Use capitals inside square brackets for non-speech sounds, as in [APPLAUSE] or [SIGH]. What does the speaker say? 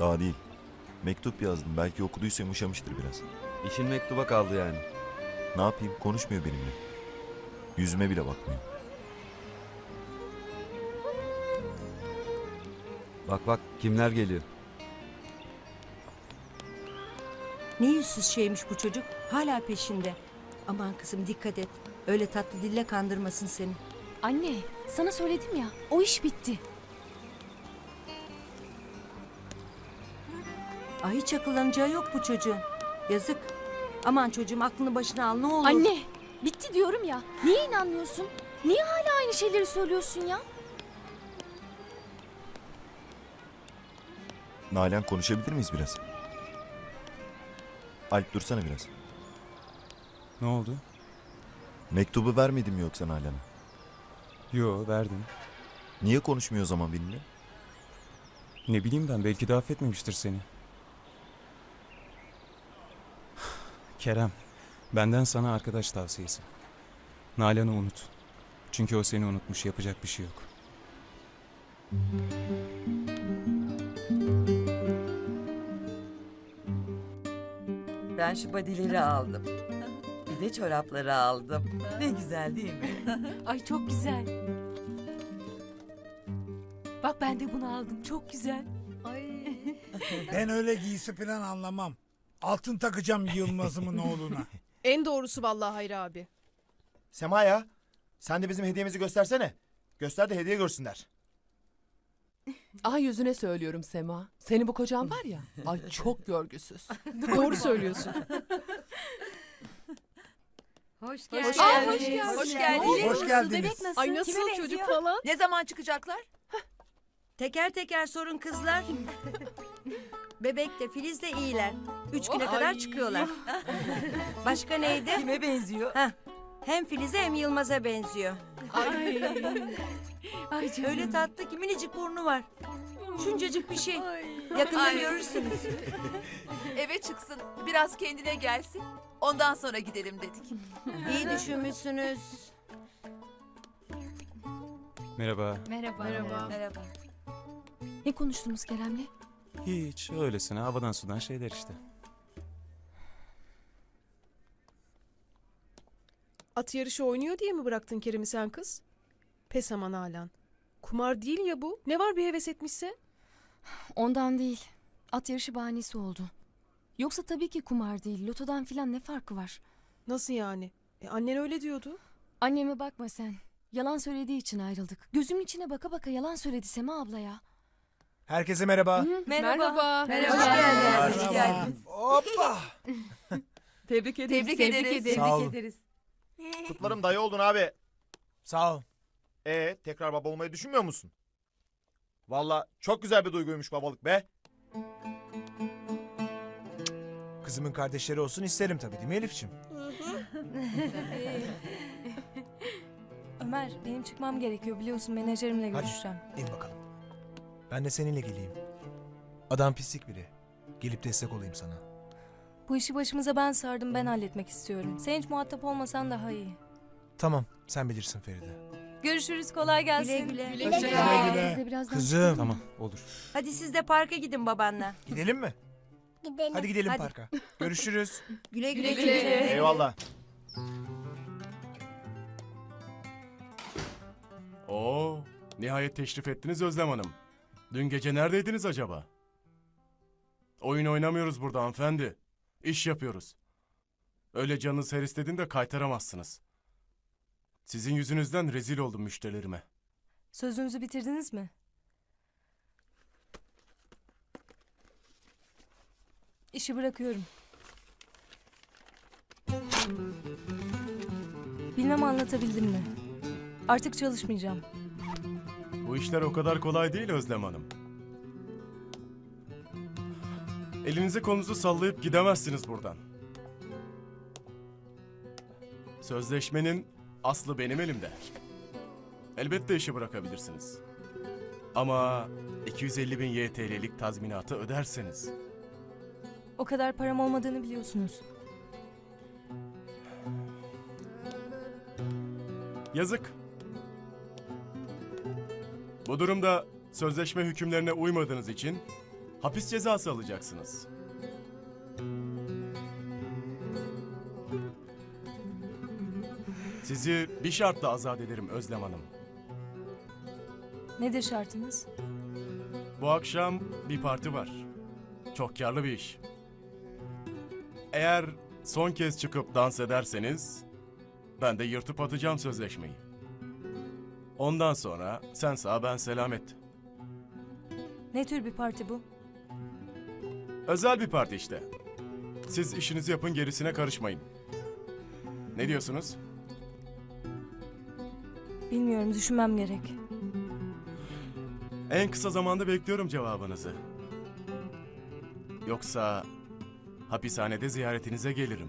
Daha değil. Mektup yazdım. Belki okuduysa yumuşamıştır biraz. İşin mektuba kaldı yani. Ne yapayım? Konuşmuyor benimle. Yüzüme bile bakmıyor. Bak bak kimler geliyor. Ne yüzsüz şeymiş bu çocuk. Hala peşinde. Aman kızım dikkat et. Öyle tatlı dille kandırmasın seni. Anne, sana söyledim ya. O iş bitti. Ay hiç akıllanacağı yok bu çocuğun. Yazık. Aman çocuğum aklını başına al ne olur. Anne, bitti diyorum ya. Niye inanmıyorsun? Niye hala aynı şeyleri söylüyorsun ya? Nalan konuşabilir miyiz biraz? Alp dursana biraz. Ne oldu? Mektubu vermedim mi yoksa Nalan'a? Yo verdim. Niye konuşmuyor o zaman benimle? Ne bileyim ben belki de affetmemiştir seni. Kerem, benden sana arkadaş tavsiyesi. Nalan'ı unut. Çünkü o seni unutmuş yapacak bir şey yok. Ben şu badileri aldım. Bir de çorapları aldım. Ne güzel değil mi? [LAUGHS] Ay çok güzel. Bak ben de bunu aldım. Çok güzel. [LAUGHS] Ben öyle giysi falan anlamam. Altın takacağım Yılmaz'ımın oğluna. [LAUGHS] En doğrusu vallahi Hayri abi. Sema ya. Sen de bizim hediyemizi göstersene. Göster de hediye görsünler. Ay yüzüne söylüyorum Sema. Senin bu kocan var ya. Ay çok görgüsüz. [LAUGHS] Doğru söylüyorsun. Hoş geldin. Aa, hoş geldiniz. Hoş geldiniz. Hoş geldiniz. Ay nasıl çocuk falan? Ne zaman çıkacaklar? Teker teker sorun kızlar. [LAUGHS] Bebek de Filiz de iyiler. Üç güne kadar çıkıyorlar. [LAUGHS] Başka neydi? Kime benziyor? Heh, hem Filiz'e hem Yılmaz'a benziyor. Ay. [LAUGHS] Ay canım. Öyle tatlı ki minicik burnu var. Şuncacık bir şey. Yakında Ay. görürsünüz. [LAUGHS] Eve çıksın, biraz kendine gelsin. Ondan sonra gidelim dedik. İyi düşünmüşsünüz. Merhaba. Merhaba. Merhaba. Merhaba. Ne konuştunuz Kerem'le? Hiç öylesine havadan sudan şeyler işte. At yarışı oynuyor diye mi bıraktın Kerim'i sen kız? Pes aman Nalan. Kumar değil ya bu. Ne var bir heves etmişse? Ondan değil. At yarışı bahanesi oldu. Yoksa tabii ki kumar değil. Lotodan filan ne farkı var? Nasıl yani? E, annen öyle diyordu. Anneme bakma sen. Yalan söylediği için ayrıldık. Gözümün içine baka baka yalan söyledi Sema abla ya. Herkese merhaba. Merhaba. Merhaba. Hoş geldiniz. Hoş geldiniz. Hoppa. Tebrik ederiz. Tebrik ederiz. Sağ olun. ederiz. Kutlarım dayı oldun abi. Sağ ol. Ee, tekrar baba olmayı düşünmüyor musun? Valla çok güzel bir duyguymuş babalık be. Kızımın kardeşleri olsun isterim tabii değil mi Elif'ciğim? Ömer benim çıkmam gerekiyor biliyorsun menajerimle Hadi. görüşeceğim. İn bakalım. Ben de seninle geleyim. Adam pislik biri. Gelip destek olayım sana. Bu işi başımıza ben sardım ben halletmek istiyorum. Sen hiç muhatap olmasan daha iyi. Tamam sen bilirsin Feride. Görüşürüz kolay gelsin. Güle güle. Güle güle. Biz de birazdan Kızım. Tamam olur. Hadi siz de parka gidin babanla. Gidelim mi? Gidelim. Hadi gidelim Hadi. parka. Görüşürüz. [LAUGHS] Güle güle. Güle güle. Eyvallah. Oo, nihayet teşrif ettiniz Özlem Hanım. Dün gece neredeydiniz acaba? Oyun oynamıyoruz burada hanımefendi. İş yapıyoruz. Öyle canınız her istediğinde kaytaramazsınız. Sizin yüzünüzden rezil oldum müşterilerime. Sözünüzü bitirdiniz mi? İşi bırakıyorum. Bilmem anlatabildim mi? Artık çalışmayacağım. Bu işler o kadar kolay değil Özlem Hanım. Elinizi kolunuzu sallayıp gidemezsiniz buradan. Sözleşmenin aslı benim elimde. Elbette işi bırakabilirsiniz. Ama 250 bin YTL'lik tazminatı öderseniz. O kadar param olmadığını biliyorsunuz. Yazık. Bu durumda sözleşme hükümlerine uymadığınız için hapis cezası alacaksınız. Sizi bir şartla azat ederim Özlem Hanım. Nedir şartınız? Bu akşam bir parti var. Çok karlı bir iş. Eğer son kez çıkıp dans ederseniz ben de yırtıp atacağım sözleşmeyi. Ondan sonra sen sağ ben selamet. Ne tür bir parti bu? Özel bir parti işte. Siz işinizi yapın gerisine karışmayın. Ne diyorsunuz? Bilmiyorum düşünmem gerek. En kısa zamanda bekliyorum cevabınızı. Yoksa hapishanede ziyaretinize gelirim.